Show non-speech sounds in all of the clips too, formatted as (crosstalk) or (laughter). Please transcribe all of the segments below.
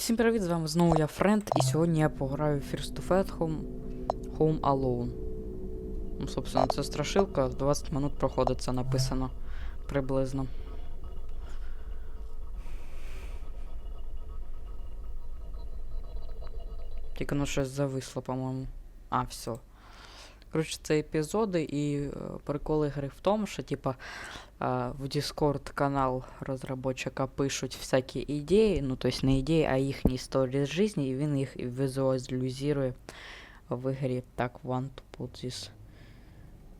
Всім привіт, з вами знову я Френд, і сьогодні я пограю в First to Fat Home, Home Alone. Ну, собственно, це страшилка, 20 минут проходить, це написано приблизно. Тільки ну щось зависло, по-моєму. А, все. Коротше, це епізоди і е, приколи гри в тому, що, типа, в Discord канал розробника пишуть всякі ідеї, ну, то есть не ідеї, а їхні історії з житті, і він їх візуалізує в ігрі. Так, want to put this.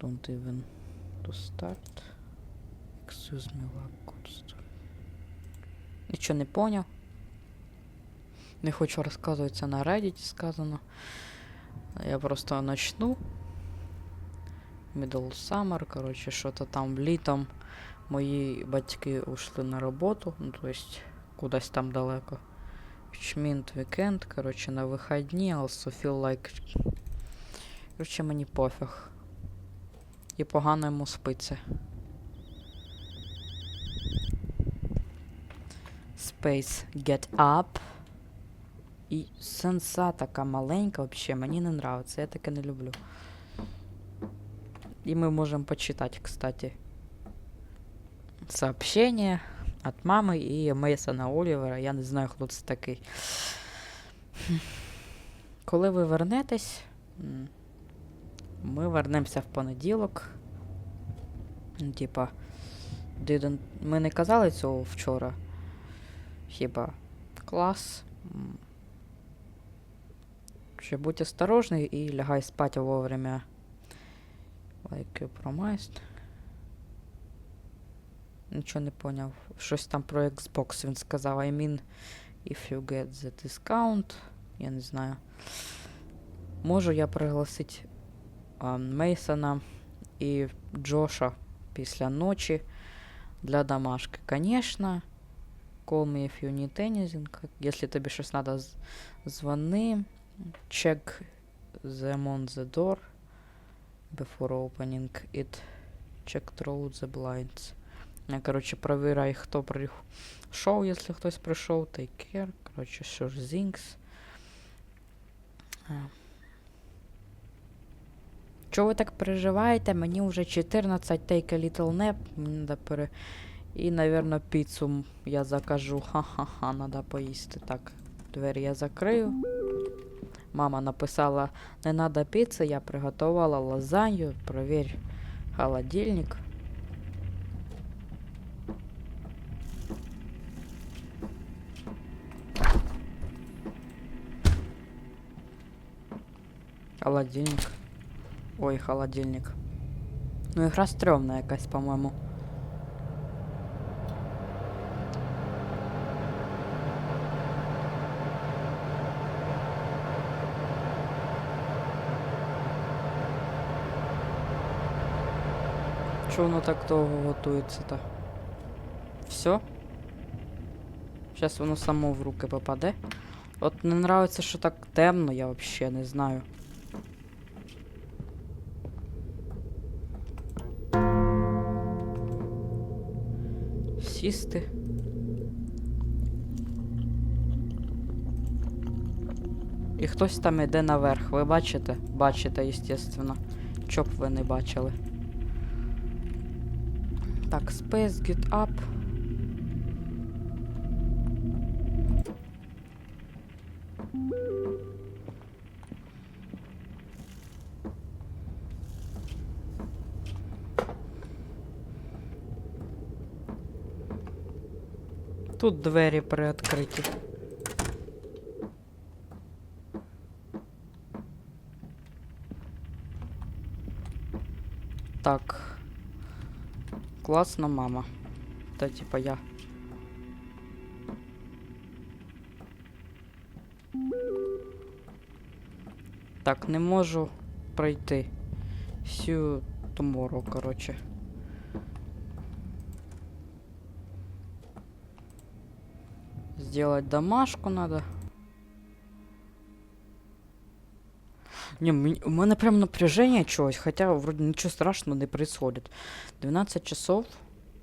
Don't even to start. Excuse me, good. Нічого не поняв. Не хочу розказувати, це на Reddit сказано. Я просто начну. Middle Summer, коротше, що-то там літом. Мої батьки ушли на роботу, ну, то есть кудись там далеко. Meant weekend, коротше, на вихідні, also feel like... Коротше, мені пофіг. І погано йому спиться. Space Get Up. І сенса така маленька вообще, мені не нравится, я таке не люблю. И мы можем почитать, кстати, сообщение от мамы и Мейсона Олівера. Я не знаю, хто це такий. Коли ви вернетесь, ми вернемося в понеділок. Типа, didn't... ми не казали цього вчора. Хіба клас. Ще будь осторожний і лягай спати вовремя. Like you promised. Нічого не поняв. Щось там про Xbox він сказав. I mean, if you get the discount. Я не знаю. Можу я пригласити а, Мейсона і Джоша після ночі для домашки. Конечно. Call me if you need anything. Якщо тобі щось треба, звони. Check them on the door Before opening it. Check through the blinds. Я, короче, проверяй, хто прийшов, якщо хтось прийшов. Take care. Що ж, things. Чого ви так переживаєте? Мені вже 14, take a little nap. Мені надо пере... І, наверное, піцу я закажу. (laughs) Ха-ха-ха, надо поїсти. Так, двері я закрию. Мама написала, не надо піци, я приготувала лазанью. Проверь холодильник. Холодильник. Ой, холодильник. Ну, ігра стрьомна якась, по-моєму. Чого воно так довго готується-то? Все? Зараз воно само в руки попаде. От не нравиться, що так темно, я вообще не знаю. Сісти. І хтось там іде наверх, ви бачите? Бачите, естественно. Чоб ви не бачили. Так, Space Get Up. Тут двері приоткриті. Так. Класна мама. Та типа я. Так, не можу пройти. Всю tomorrow, короче. Сделать домашку надо. Не, мені- у мене прям напряжение чогось, хотя вроде нічого страшного не происходит. 12 часов.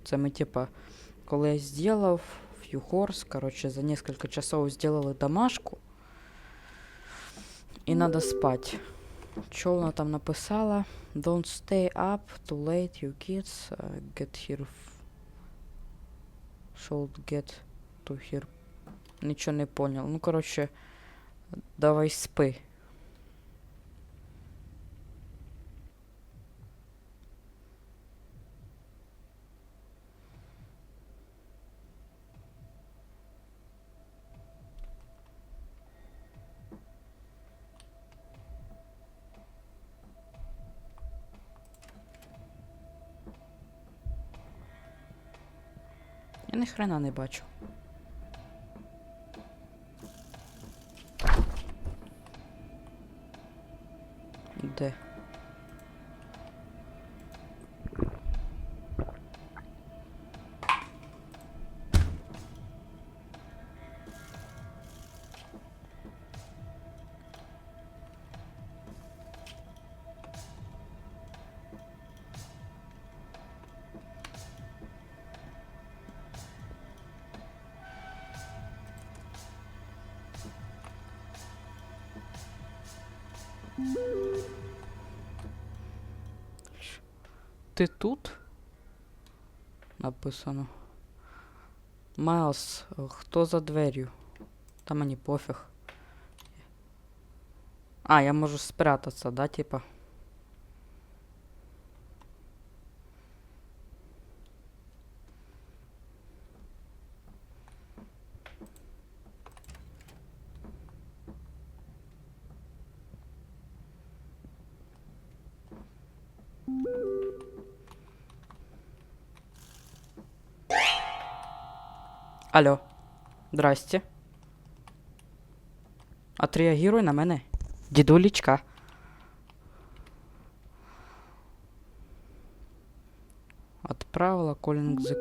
Це ми, типа, коли я зробив few horse. Короче, за несколько часов сделали домашку. І надо спать. Що вона там написала? Don't stay up too late, you kids. Uh, get here. f- Should get to here. Нічого не понял. Ну, короче, давай спи. Я ні хрена не бачу. Де? Ти тут? Написано. Майлз, хто за дверью? Та мені пофіг. А, я можу спрятаться, да, типа? Алло. Здрасте. Отреагируй на мене. Дідулічка. Отправила calling the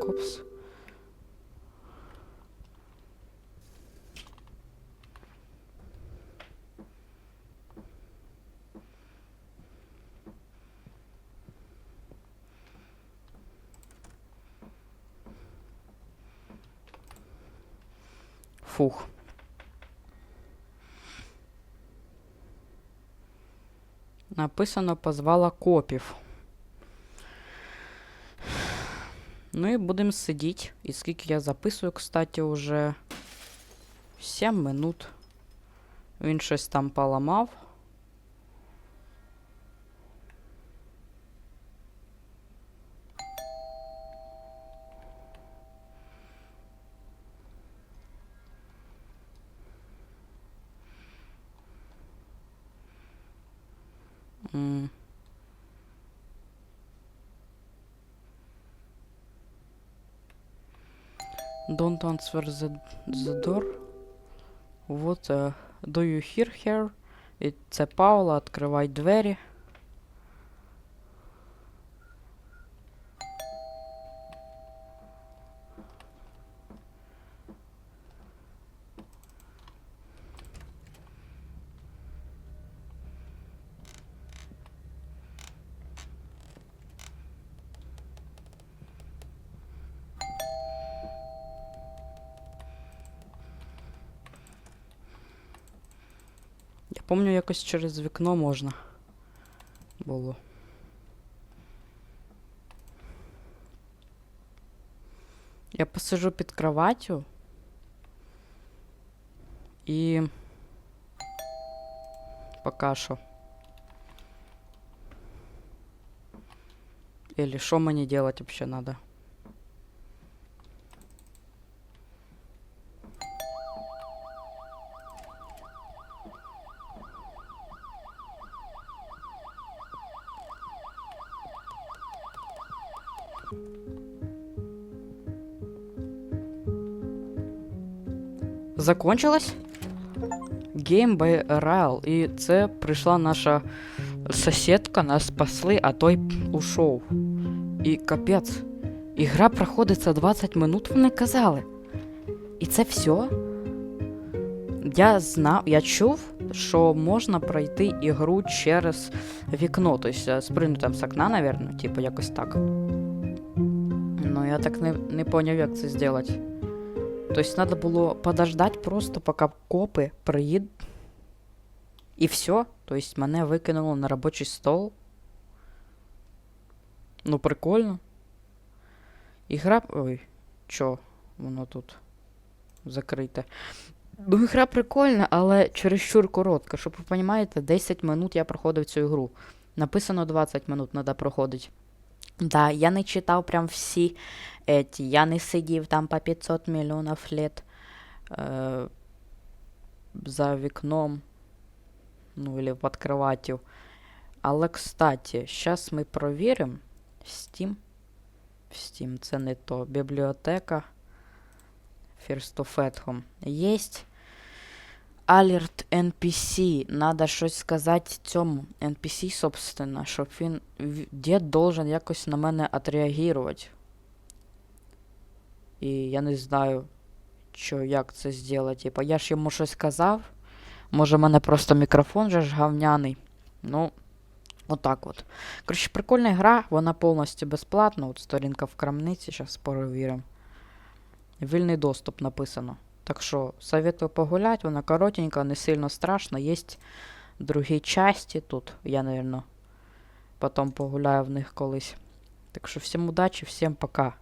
Написано позвала копів. Ну і будемо сидіти. І скільки я записую, кстати, уже 7 минут. Він щось там поламав. Don't answer the, the door. Вот, uh, do you hear her? І це Паула, відкривай двері. помню, якось через вікно можна було. Я посижу під кроватю і пока що. Или що мені делать вообще надо? Закончилось? Game by Rail. І це прийшла наша сусідка, нас спасли, а той ушов. І капець. Ігра проходить за 20 минут, вони казали. І це все? Я знав, я чув, що можна пройти ігру через вікно, тобто спригнути там з окна, наверное, типу якось так. Ну, я так не, не поняв, як це зробити. Тобто треба було подождати просто, поки копи приїдуть. І все. Тобто мене викинуло на робочий стол. Ну, прикольно. Ігра. Ой, чо? Воно тут закрите. Ну, ігра прикольна, але чересчур коротка. Щоб ви розумієте, 10 минут я проходив цю ігру. Написано 20 минут треба проходити. Да, я не читав прям всі эти. Я не сидів там по 500 мільйонів лет е, за вікном. Ну, или під кроватью. Але, кстати, зараз ми провіримо. Steam. Steam, це не то. Бібліотека. Athom. Єсть. Alert NPC. Надо щось сказати цьому NPC, собственно, щоб він. Дід должен якось на мене отреагувати. І я не знаю, що, як це зробити. Типа, я ж йому щось сказав. Може, в мене просто мікрофон же ж говняний. Ну, отак от. Коротше, прикольна гра, вона повністю безплатна. От сторінка в крамниці, зараз перевіримо. Вільний доступ написано. Так що советую погулять, вона коротенька, не сильно страшна. Є другі часті тут. Я, наверное, потім погуляю в них колись. Так що всім удачі, всім пока.